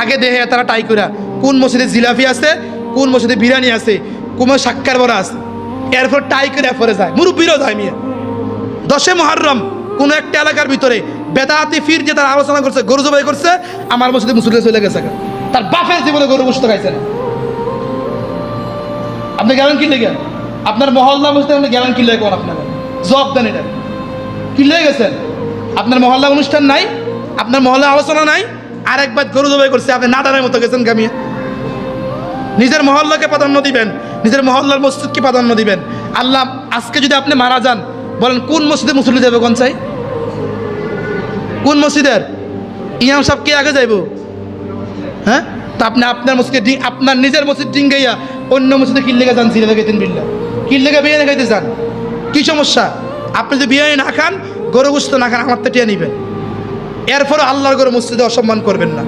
আগে দেখে তারা টাই করা কোন মসজিদে জিলাপি আছে, কোন মসজিদে বিরিয়ানি আছে কোন সাক্কার বড়া আছে। এরপর টাই করে এরপরে যায়, মুরব্বীরও যায় মিয়া। দশে মহারম কোনো একটা এলাকার ভিতরে বেদাতি ফির যে তারা আলোচনা করছে, গরু জবাই করছে, আমার মসজিদে মুসলিমে চলে গেছে। তার বাপের জীবনে গরু বুঝতে খাইছে না। আপনি গেলেন কি লেগে? আপনার মহল্লা মসজিদে আপনি গেলেন কি লেগে আপনার? জবাব দেন এটা। কি গেছেন? আপনার মহল্লা অনুষ্ঠান নাই, আপনার মহল্লা আলোচনা নাই আর একবার গরু জবাই করছে, আপনি নাদারের মতো গেছেন গামিয়া নিজের মহল্লাকে প্রাধান্য দিবেন, নিজের মহল্লার মসজিদকে প্রাধান্য দিবেন। আল্লাহ, আজকে যদি আপনি মারা যান, বলেন, কোন মসজিদে মুসল্লি যাবে কোন চাই? কোন মসজিদের? ইমাম সাহেব কে আগে যাইব? হ্যাঁ? তা আপনি আপনার মসজিদে আপনার নিজের মসজিদ ডিঙ্গাইয়া অন্য মসজিদে কিল্লেগা যান সিরে লেগে তিন বিল্লা কিল্লেগা বিয়ে খাইতে যান। কী সমস্যা? আপনি যদি বিয়ে না খান, গরু গুস্ত না খান, আমার তো টিয়া নিবেন। এরপরও আল্লাহর করে মসজিদে অসম্মান করবেন না।